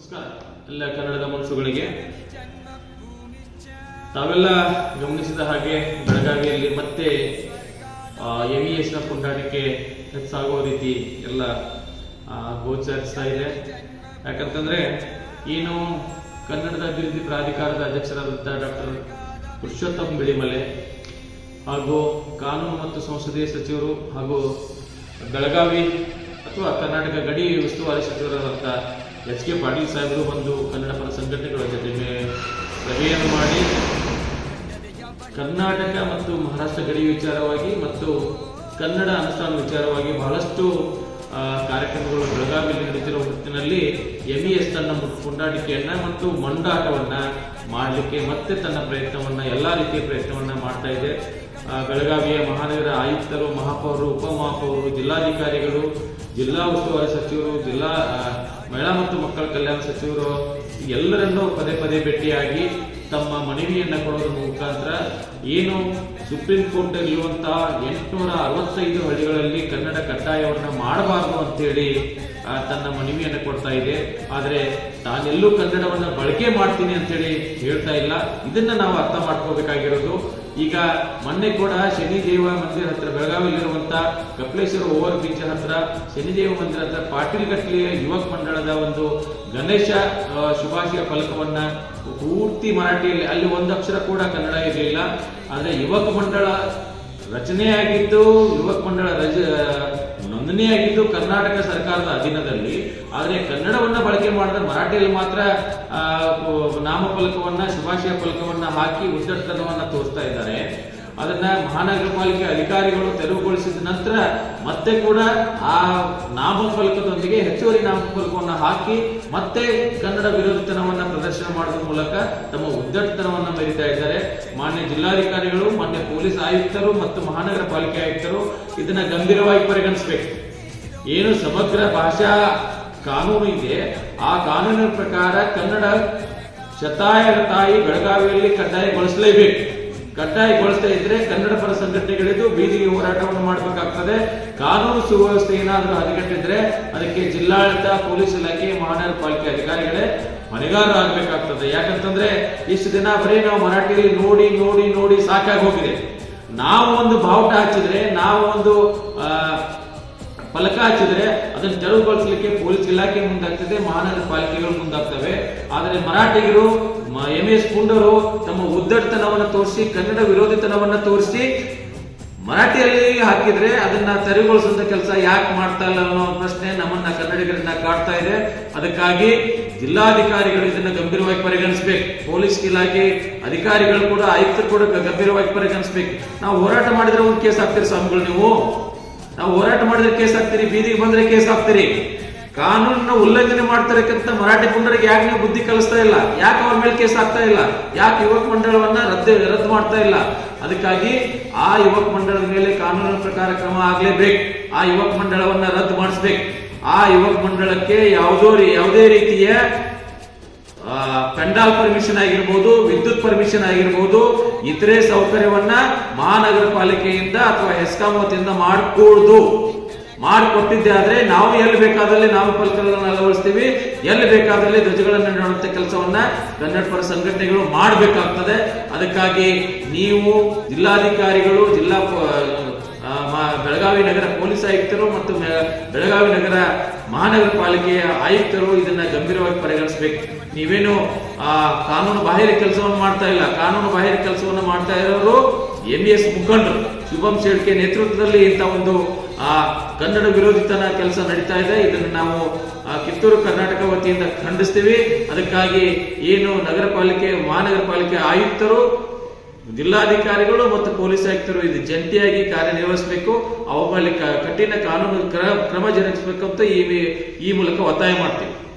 ನಮಸ್ಕಾರ. ಎಲ್ಲ ಕನ್ನಡದ ಮನಸ್ಸುಗಳಿಗೆ. ತಾವೆಲ್ಲ ಗಮನಿಸಿದ ಹಾಗೆ ಬೆಳಗಾವಿಯಲ್ಲಿ ಮತ್ತೆ ಎಂ ಇ ಎಸ್ನ ಹೆಚ್ಚಾಗುವ ರೀತಿ ಎಲ್ಲ ಗೋಚರಿಸ್ತಾ ಇದೆ. ಯಾಕಂತಂದ್ರೆ, ಏನು ಕನ್ನಡದ ಅಭಿವೃದ್ಧಿ ಪ್ರಾಧಿಕಾರದ ಅಧ್ಯಕ್ಷರಾದಂಥ ಡಾಕ್ಟರ್ ಪುರುಷೋತ್ತಮ್ ಬಿಳಿಮಲೆ ಹಾಗೂ ಕಾನೂನು ಮತ್ತು ಸಂಸದೀಯ ಸಚಿವರು ಹಾಗೂ ಬೆಳಗಾವಿ ಅಥವಾ ಕರ್ನಾಟಕ ಗಡಿ ಉಸ್ತುವಾರಿ ಸಚಿವರಾದಂಥ ಎಚ್ ಕೆ ಪಾಟೀಲ್ ಸಾಹೇಬರು ಬಂದು ಕನ್ನಡ ಪರ ಸಂಘಟನೆಗಳ ಜೊತೆ ಸಭೆಯನ್ನು ಮಾಡಿ, ಕರ್ನಾಟಕ ಮತ್ತು ಮಹಾರಾಷ್ಟ್ರ ಗಡಿ ವಿಚಾರವಾಗಿ ಮತ್ತು ಕನ್ನಡ ಅನುಷ್ಠಾನ ವಿಚಾರವಾಗಿ ಬಹಳಷ್ಟು ಕಾರ್ಯಕ್ರಮಗಳು ಬೆಳಗಾವಿಯಲ್ಲಿ ನಡೆದಿರುವ ಹೊತ್ತಿನಲ್ಲಿ ಎಂ ಇ ಎಸ್ ತನ್ನ ಮು- ಮತ್ತು ಮಂಡಾಟವನ್ನ ಮಾಡಲಿಕ್ಕೆ ಮತ್ತೆ ತನ್ನ ಪ್ರಯತ್ನವನ್ನ, ಎಲ್ಲಾ ರೀತಿಯ ಪ್ರಯತ್ನವನ್ನ ಮಾಡ್ತಾ ಇದೆ. ಬೆಳಗಾವಿಯ ಮಹಾನಗರ ಆಯುಕ್ತರು ಮಹಾಪೌರರು ಉಪಮಹಾಪೌರರು ಜಿಲ್ಲಾಧಿಕಾರಿಗಳು, ಜಿಲ್ಲಾ ಉಸ್ತುವಾರಿ ಸಚಿವರು, ಜಿಲ್ಲಾ ಮತ್ತು ಮಕ್ಕಳ ಕಲ್ಯಾಣ ಸಚಿವರು ಎಲ್ಲರನ್ನೂ ಪದೇ ಪದೇ ಭೇಟಿಯಾಗಿ ತಮ್ಮ ಮನವಿಯನ್ನು ಕೊಡೋದ್ರ ಮುಖಾಂತರ ಏನು ಸುಪ್ರೀಂ ಕೋರ್ಟ್ ಇರುವಂತಹ ಎಂಟುನೂರ ಅರವತ್ತೈದು ಹಳ್ಳಿಗಳಲ್ಲಿ ಕನ್ನಡ ಕಡ್ಡಾಯವನ್ನ ಮಾಡಬಾರದು ಅಂತೇಳಿ ತನ್ನ ಮನವಿಯನ್ನು ಕೊಡ್ತಾ ಇದೆ. ಆದರೆ ತಾನೆಲ್ಲೂ ಕನ್ನಡವನ್ನ ಬಳಕೆ ಮಾಡ್ತೀನಿ ಅಂತೇಳಿ ಹೇಳ್ತಾ ಇಲ್ಲ. ಇದನ್ನ ನಾವು ಅರ್ಥ ಮಾಡ್ಕೋಬೇಕಾಗಿರೋದು. ಈಗ ಮೊನ್ನೆ ಕೂಡ ಶನಿದೇವ ಮಂದಿರ ಹತ್ರ, ಬೆಳಗಾವಿಯಲ್ಲಿರುವಂತ ಕಪಿಲೇಶ್ವರ ಓವರ್ ಬ್ರಿಡ್ಜ್ ಹತ್ರ, ಶನಿದೇವ ಮಂದಿರ ಹತ್ರ ಪಾಟೀಲ್ ಗಟ್ಲಿಯ ಯುವಕ ಮಂಡಳದ ಒಂದು ಗಣೇಶ ಶುಭಾಶಯ ಫಲಕವನ್ನ ಪೂರ್ತಿ ಮರಾಠಿಯಲ್ಲಿ, ಅಲ್ಲಿ ಒಂದು ಅಕ್ಷರ ಕೂಡ ಕನ್ನಡ ಇರಲಿಲ್ಲ. ಆದ್ರೆ ಯುವಕ ಮಂಡಳ ರಚನೆಯಾಗಿದ್ದು, ಯುವಕ ಮಂಡಳ ರಜ ನೋಂದಣಿಯಾಗಿದ್ದು ಕರ್ನಾಟಕ ಸರ್ಕಾರದ ಅಧೀನದಲ್ಲಿ. ಆದರೆ ಕನ್ನಡವನ್ನ ಬಳಕೆ ಮಾಡಿದ್ರೆ ಮರಾಠಿಯಲ್ಲಿ ಮಾತ್ರ ನಾಮಫಲಕವನ್ನ, ಶುಭಾಶಯ ಫಲಕವನ್ನ ಹಾಕಿ ಉದ್ದಟತನವನ್ನ ತೋರಿಸ್ತಾ ಇದ್ದಾರೆ. ಅದನ್ನ ಮಹಾನಗರ ಪಾಲಿಕೆ ಅಧಿಕಾರಿಗಳು ತೆರವುಗೊಳಿಸಿದ ನಂತರ ಮತ್ತೆ ಕೂಡ ಆ ನಾಮಫಲಕದೊಂದಿಗೆ ಹೆಚ್ಚುವರಿ ನಾಮಫಲಕವನ್ನ ಹಾಕಿ ಮತ್ತೆ ಕನ್ನಡ ವಿರೋಧಿತನವನ್ನ ಪ್ರದರ್ಶನ ಮಾಡೋದ್ರ ಮೂಲಕ ತಮ್ಮ ಉದ್ದಟತನವನ್ನ ಮೆರಿತಾ ಇದ್ದಾರೆ. ಮಾನ್ಯ ಜಿಲ್ಲಾಧಿಕಾರಿಗಳು, ಮಾನ್ಯ ಪೊಲೀಸ್ ಆಯುಕ್ತರು ಮತ್ತು ಮಹಾನಗರ ಪಾಲಿಕೆ ಆಯುಕ್ತರು ಇದನ್ನ ಗಂಭೀರವಾಗಿ ಪರಿಗಣಿಸಬೇಕು. ಏನು ಸಮಗ್ರ ಭಾಷಾ ಕಾನೂನು ಇದೆ, ಆ ಕಾನೂನಿನ ಪ್ರಕಾರ ಕನ್ನಡ ಶತಾಯ ತಾಯಿ ಬೆಳಗಾವಿಯಲ್ಲಿ ಕಡ್ಡಾಯಗೊಳಿಸಲೇಬೇಕು. ಕಡ್ಡಾಯಗೊಳಿಸ್ತಾ ಇದ್ರೆ ಕನ್ನಡ ಪರ ಸಂಘಟನೆಗಳಿದ್ದು ಬೀದಿಗೆ ಹೋರಾಟವನ್ನು ಮಾಡಬೇಕಾಗ್ತದೆ. ಕಾನೂನು ಸುವ್ಯವಸ್ಥೆ ಏನಾದರೂ ಹದಗೆಟ್ಟಿದ್ರೆ ಅದಕ್ಕೆ ಜಿಲ್ಲಾಡಳಿತ, ಪೊಲೀಸ್ ಇಲಾಖೆ, ಮಹಾನಗರ ಪಾಲಿಕೆ ಅಧಿಕಾರಿಗಳೇ ಹೊಣೆಗಾರರಾಗಬೇಕಾಗ್ತದೆ ಯಾಕಂತಂದ್ರೆ ಇಷ್ಟು ದಿನ ಬರೀ ನಾವು ಮರಾಠಿಯಲ್ಲಿ ನೋಡಿ ನೋಡಿ ನೋಡಿ ಸಾಕಾಗಿ ಹೋಗಿದೆ. ನಾವು ಒಂದು ಬಾವುಟ ಹಚ್ಚಿದ್ರೆ ನಾವು ಒಂದು ಫಲಕ ಹಚ್ಚಿದ್ರೆ ಅದನ್ನು ತೆರವುಗೊಳಿಸಲಿಕ್ಕೆ ಪೊಲೀಸ್ ಇಲಾಖೆ ಮುಂದಾಗ್ತದೆ, ಮಹಾನಗರ ಪಾಲಿಕೆಗಳು ಮುಂದಾಗ್ತವೆ. ಆದರೆ ಮರಾಠಿಗರು ಎಂ. ಎಸ್. ಪುಂಡರು ತಮ್ಮ ಉದ್ದಟತನವನ್ನು ತೋರಿಸಿ, ಕನ್ನಡ ವಿರೋಧಿತನವನ್ನ ತೋರಿಸಿ ಮರಾಠಿಯಲ್ಲಿ ಹಾಕಿದ್ರೆ ಅದನ್ನ ತೆರವುಗೊಳಿಸುವಂತ ಕೆಲಸ ಯಾಕೆ ಮಾಡ್ತಾ ಇಲ್ಲ ಅನ್ನೋ ಪ್ರಶ್ನೆ ನಮ್ಮನ್ನ ಕನ್ನಡಿಗರನ್ನ ಕಾಡ್ತಾ ಇದೆ. ಅದಕ್ಕಾಗಿ ಜಿಲ್ಲಾಧಿಕಾರಿಗಳು ಇದನ್ನ ಗಂಭೀರವಾಗಿ ಪರಿಗಣಿಸಬೇಕು. ಪೊಲೀಸ್ ಇಲಾಖೆ ಅಧಿಕಾರಿಗಳು ಕೂಡ, ಆಯುಕ್ತರು ಕೂಡ ಗಂಭೀರವಾಗಿ ಪರಿಗಣಿಸಬೇಕು. ನಾವು ಹೋರಾಟ ಮಾಡಿದ್ರೆ ಒಂದು ಕೇಸ್ ಹಾಕ್ತೀರಿ ಸ್ವಾಮಿಗಳು ನೀವು. ನಾವು ಹೋರಾಟ ಮಾಡಿದ್ರೆ ಕೇಸ್ ಹಾಕ್ತೀರಿ, ಬೀದಿಗೆ ಬಂದ್ರೆ ಕೇಸ್ ಹಾಕ್ತೀರಿ. ಕಾನೂನನ್ನ ಉಲ್ಲಂಘನೆ ಮಾಡ್ತಾರಕ್ಕಂತ ಮರಾಠಿ ಪುಂಡರಿಗೆ ಯಾಕೆ ನೀವು ಬುದ್ಧಿ ಕಲಿಸ್ತಾ ಇಲ್ಲ? ಯಾಕೆ ಅವ್ರ ಮೇಲೆ ಕೇಸ್ ಆಗ್ತಾ ಇಲ್ಲ? ಯಾಕೆ ಯುವಕ ಮಂಡಳವನ್ನ ರದ್ದು ರದ್ದು ಮಾಡ್ತಾ ಇಲ್ಲ? ಅದಕ್ಕಾಗಿ ಆ ಯುವಕ ಮಂಡಳದ ಮೇಲೆ ಕಾನೂನಿನ ಪ್ರಕಾರ ಕ್ರಮ ಆಗ್ಲೇಬೇಕು. ಆ ಯುವಕ ಮಂಡಳವನ್ನ ರದ್ದು ಮಾಡಿಸ್ಬೇಕು. ಆ ಯುವಕ ಮಂಡಳಕ್ಕೆ ಯಾವುದೋ ಯಾವುದೇ ರೀತಿಯ ಪೆಂಡಾಲ್ ಪರ್ಮಿಷನ್ ಆಗಿರ್ಬೋದು, ವಿದ್ಯುತ್ ಪರ್ಮಿಷನ್ ಆಗಿರ್ಬೋದು ಇತರೆ ಸೌಕರ್ಯವನ್ನ ಮಹಾನಗರ ಪಾಲಿಕೆಯಿಂದ ಅಥವಾ ಎಸ್ಕಾಂ ವತಿಯಿಂದ ಮಾಡಿಕೊಡ್ದು ಮಾಡಿಕೊಟ್ಟಿದ್ದೆ ಆದ್ರೆ ನಾವು ಎಲ್ಲಿ ಬೇಕಾದಲ್ಲಿ ನಾವು ಫಲಕಗಳನ್ನು ಅಳವಡಿಸ್ತೀವಿ, ಎಲ್ಲಿ ಬೇಕಾದಲ್ಲಿ ಧ್ವಜಗಳನ್ನು ನೆಡುವಂತ ಕೆಲಸವನ್ನ ಕನ್ನಡ ಪರ ಸಂಘಟನೆಗಳು ಮಾಡಬೇಕಾಗ್ತದೆ. ಅದಕ್ಕಾಗಿ ನೀವು ಜಿಲ್ಲಾಧಿಕಾರಿಗಳು, ಜಿಲ್ಲಾ ಬೆಳಗಾವಿ ನಗರ ಪೊಲೀಸ್ ಆಯುಕ್ತರು ಮತ್ತು ಬೆಳಗಾವಿ ನಗರ ಮಹಾನಗರ ಪಾಲಿಕೆಯ ಆಯುಕ್ತರು ಇದನ್ನ ಗಂಭೀರವಾಗಿ ಪರಿಗಣಿಸಬೇಕು. ನೀವೇನು, ಆ, ಕಾನೂನು ಬಾಹಿರ ಕೆಲಸವನ್ನು ಮಾಡ್ತಾ ಇಲ್ಲ. ಕಾನೂನು ಬಾಹಿರ ಕೆಲಸವನ್ನು ಮಾಡ್ತಾ ಇರೋರು ಎಂ ಎಸ್ ಮುಖಂಡರು. ಶುಭಂ ಶೇಡ್ಕೆ ನೇತೃತ್ವದಲ್ಲಿ ಇಂಥ ಒಂದು, ಆ, ಕನ್ನಡ ವಿರೋಧಿತನ ಕೆಲಸ ನಡೀತಾ ಇದೆ. ಇದನ್ನು ನಾವು ಕಿತ್ತೂರು ಕರ್ನಾಟಕ ವತಿಯಿಂದ ಖಂಡಿಸ್ತೀವಿ. ಅದಕ್ಕಾಗಿ ಏನು ನಗರ ಪಾಲಿಕೆ, ಮಹಾನಗರ ಪಾಲಿಕೆ ಆಯುಕ್ತರು ಜಿಲ್ಲಾಧಿಕಾರಿಗಳು ಮತ್ತು ಪೊಲೀಸ್ ಆಯುಕ್ತರು ಇದು ಜಂಟಿಯಾಗಿ ಕಾರ್ಯನಿರ್ವಹಿಸಬೇಕು. ಅವ ಮೇಲೆ ಕ- ಕಠಿಣ ಕಾನೂನು ಕ್ರ- ಕ್ರಮ ಜರುಗಿಸಬೇಕು ಅಂತ ಈ ಈ ಮೂಲಕ ಒತ್ತಾಯ ಮಾಡ್ತೀವಿ.